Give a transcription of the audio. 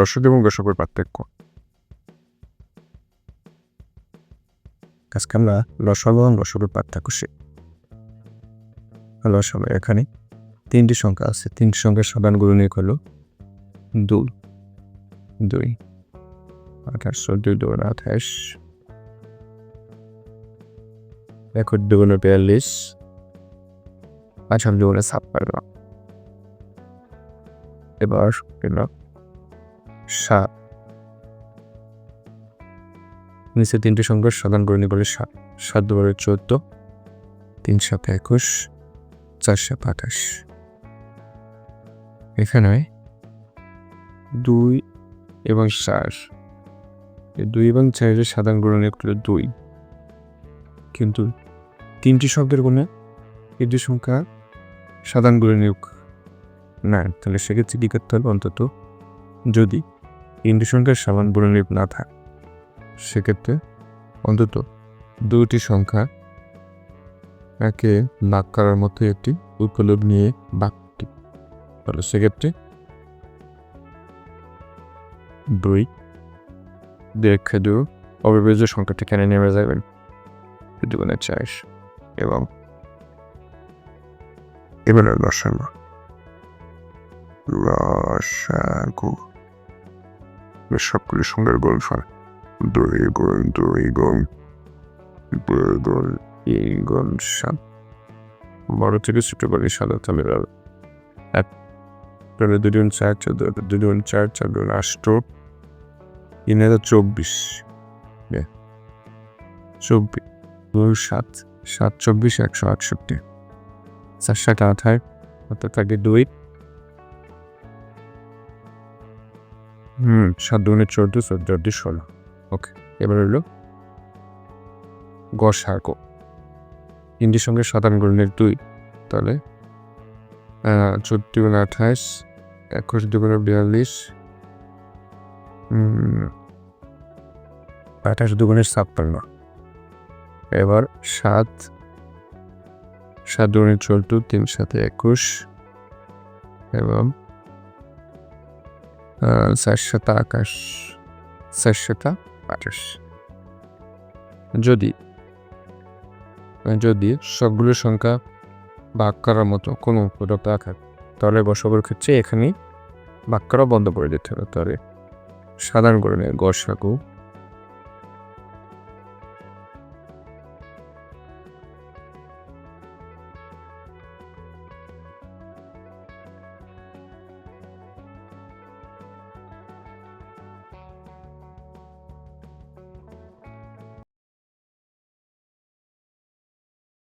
রসক এবং গসকের পার্থক্য। আজকে আমরা লসক এবং রসকের পার্থক্য শিখ লসক এখানে তিনটি সংখ্যা আছে। তিনটি সংখ্যার সাধারণ গুণনীয়ক হলো দুই। দুই। আঠাশশো দুই দুই আঠাশ। এক দুগুণ বিয়াল্লিশ। আঠাশ দুগুণে ছাপ্পান্ন। এবার সাত। নিচে তিনটি সংখ্যার সাধারণ করে নিয়ে বলে সাত। সাত দুবারে চোদ্দ। তিন সাত একুশ। চার সাত আঠাশ। এখানে দুই এবং চার। দুই এবং চারের সাধারণ গুণনীয়ক হলো দুই। কিন্তু তিনটি শব্দের গুণে তিনটি সংখ্যা সাধারণ গুণনীয়ক না তাহলে সেক্ষেত্রে কী করতে হবে? অন্তত যদি তিনটি সংখ্যার সাধারণ গুণনীয়ক না থাকে। সেক্ষেত্রে অন্তত দুটি সংখ্যা একে ভাগ করার মতো একটি উপলব্ধ নিয়ে বাক্যটি তাহলে সেক্ষেত্রে দুই। দেখে দু অবিবেজ্য সংখ্যাটি কেন নেমে যাবেন দুগুণে চার এবং এবারে লসাগু লসাগু সবগুলি সংখ্যার গোলফল দুই গুণ দুই গুণ গুণ তিন গুণ সাত। বড় থেকে ছোট করে সাদা তালে এক তাহলে গুণ চার দুই গুণ চার চার গুণ আষ্ট তিন হাজার চব্বিশ। চব্বিশ দুই সাত সাত চব্বিশ, একশো আটষট্টি। চার সাত আঠায় অর্থাৎ থাকে দুই হুম, সাত দুগুণে চোদ্দ চোদ্দ দুই ষোলো। ওকে এবার হলো গসাগো হিন্দির সঙ্গে সাধারণ গুণের দুই, তাহলে চোদ্দ দুগুণ আঠাইশ একুশ দুগুণে বিয়াল্লিশ আঠাশ দুগুণের ছাপ্পান্ন। এবার সাত সাত দুগুণে চোদ্দ, তিন সাথে একুশ, এবং চার সাথে আকাশ চার সাথে আঠাশ যদি যদি সবগুলো সংখ্যা ভাগ করার মতো কোনো উপদ্রব না থাকে তাহলে বসবের ক্ষেত্রে এখানে ভাগ বন্ধ করে দিতে হবে তাহলে সাধারণ করে গসাগু